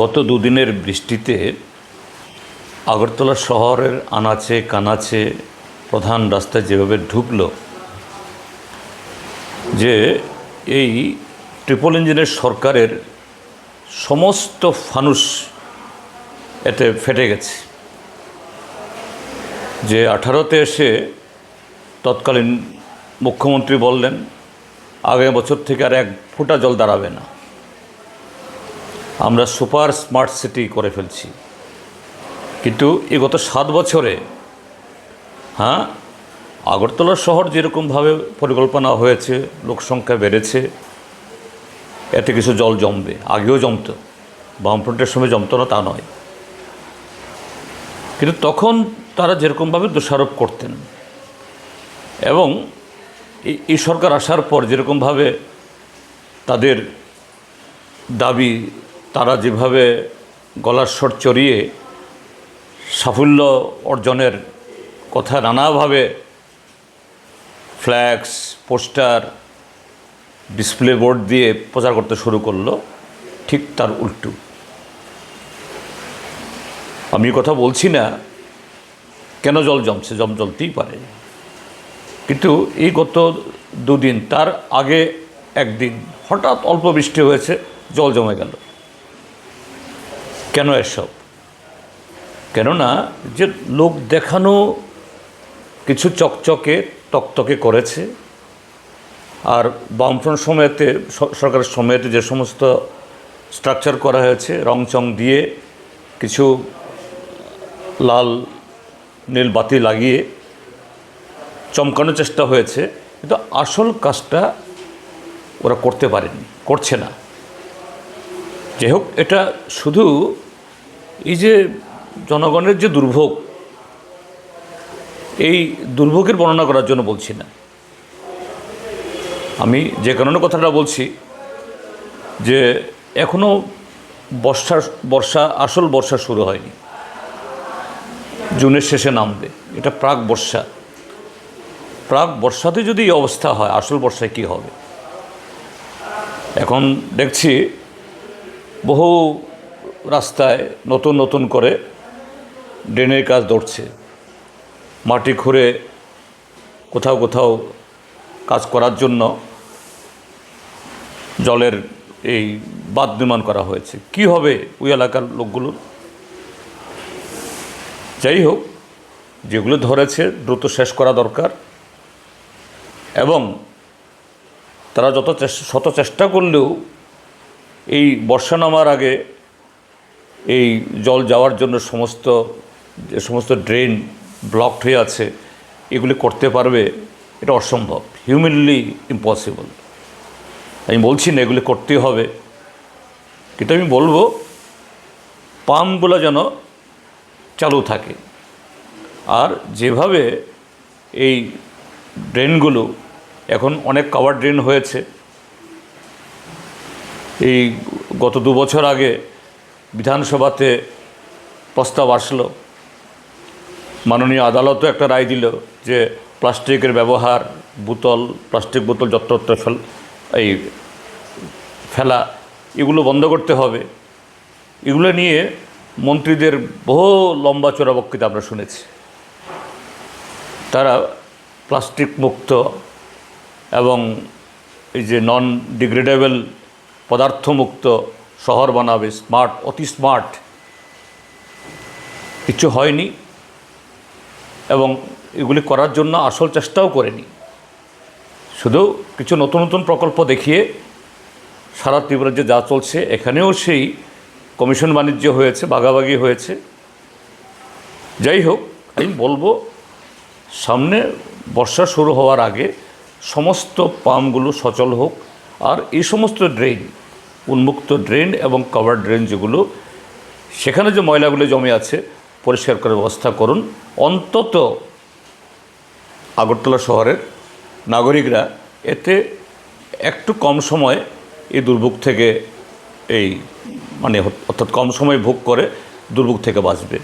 গত দুদিনের বৃষ্টিতে আগরতলা শহরের আনাচে, কানাচে প্রধান রাস্তায় যেভাবে ঢুকল, যে এই ট্রিপল ইঞ্জিনের সরকারের সমস্ত ফানুস এতে ফেটে গেছে। যে আঠারোতে এসে তৎকালীন মুখ্যমন্ত্রী বললেন, আগামী বছর থেকে আর এক ফোঁটা জল দাঁড়াবে না। আমরা সুপার স্মার্ট সিটি করে ফেলছি। কিন্তু এই গত সাত বছরে হ্যাঁ আগরতলা শহর যেরকমভাবে পরিকল্পনা হয়েছে, লোকসংখ্যা বেড়েছে, এতে কিছু জল জমবে, আগেও জমতো, বামফ্রন্টের সময় জমতো না, তা নয়। কিন্তু তখন তারা যেরকমভাবে দোষারোপ করতেন, এবং এই সরকার আসার পর যেরকমভাবে তাদের দাবি তারা যেভাবে গলার স্বর চড়িয়ে সাফল্য অর্জনের কথা নানাভাবে ফ্ল্যাক্স পোস্টার ডিসপ্লে বোর্ড দিয়ে প্রচার করতে শুরু করল, ঠিক তার উল্টু। আমি কথা বলছি না, কেন জল জমছে? জম জ্বলতেই পারে। কিন্তু এই গত দুদিন, তার আগে একদিন হঠাৎ অল্প বৃষ্টি হয়েছে, জল জমে গেল। কেন এসব? কেননা যে লোক দেখানো কিছু চকচকে, তকতকে করেছে, আর বামফ্রন্ট সময়তে সরকারের সময়তে যে সমস্ত স্ট্রাকচার করা হয়েছে, রং চং দিয়ে কিছু লাল, নীল বাতি লাগিয়ে চমকানোর চেষ্টা হয়েছে, কিন্তু আসল কাজটা ওরা করতে পারেনি করছে না। যাই হোক, এটা শুধু এই যে জনগণের যে দুর্ভোগ, এই দুর্ভোগের বর্ণনা করার জন্য বলছি না। আমি যে কারণে কথাটা বলছি যে এখনও বর্ষা বর্ষা, আসল বর্ষা শুরু হয়নি। জুনের শেষে নামবে। এটা প্রাক বর্ষা। প্রাক বর্ষাতে যদি এই অবস্থা হয়, আসল বর্ষায় কী হবে? এখন দেখছি বহু রাস্তায় নতুন নতুন করে ড্রেনের কাজ ধরছে। মাটি খুঁড়ে কোথাও কোথাও কাজ করার জন্য জলের এই বাঁধ নির্মাণ করা হয়েছে। কি হবে ওই এলাকার লোকগুলোর যাই হোক, যেগুলো ধরেছে দ্রুত শেষ করা দরকার এবং তারা যত চেষ্টা শত চেষ্টা করলেও এই বর্ষা নামার আগে এই জল যাওয়ার জন্য সমস্ত যে সমস্ত ড্রেন ব্লকড হয়ে আছে, এগুলি করতে পারবে, এটা অসম্ভব হিউম্যানলি ইম্পসিবল আমি বলছি না এগুলি করতেই হবে, কিন্তু আমি বলব, পাম্পগুলো যেন চালু থাকে। আর যেভাবে এই ড্রেনগুলো এখন অনেক কাভার ড্রেন হয়েছে, এই গত দু বছর আগে বিধানসভাতে প্রস্তাব আসলো। মাননীয় আদালতও একটা রায় দিল যে প্লাস্টিকের ব্যবহার, বোতল, প্লাস্টিক বোতল যত্রত্র ফেল এই ফেলা, এগুলো বন্ধ করতে হবে। এগুলো নিয়ে মন্ত্রীদের বহু লম্বা চোরা বক্তৃতা আমরা শুনেছি। তারা প্লাস্টিক মুক্ত এবং এই যে নন ডিগ্রেডেবল পদার্থমুক্ত শহর বানাবে স্মার্ট অতি স্মার্ট কিছু হয়নি এবং এগুলি করার জন্য আসল চেষ্টাও করেনি। শুধু কিছু নতুন নতুন প্রকল্প দেখিয়ে সারা ত্রিপুরাজ্যে যা চলছে, এখানেও সেই কমিশন বাণিজ্য হয়েছে, ভাগাভাগি হয়েছে। যাই হোক, আমি বলব, সামনে বর্ষা শুরু হওয়ার আগে সমস্ত পাম্পগুলো সচল হোক, আর এই সমস্ত ড্রেন উন্মুক্ত ড্রেন এবং কভার ড্রেন যেগুলো, সেখানে যে ময়লাগুলো জমে আছে, পরিষ্কার করার ব্যবস্থা করুন। অন্তত আগরতলা শহরের নাগরিকরা এতে একটু কম সময়ে এই দুর্ভোগ থেকে এই মানে অর্থাৎ কম সময় ভোগ করে দুর্ভোগ থেকে বাঁচবে।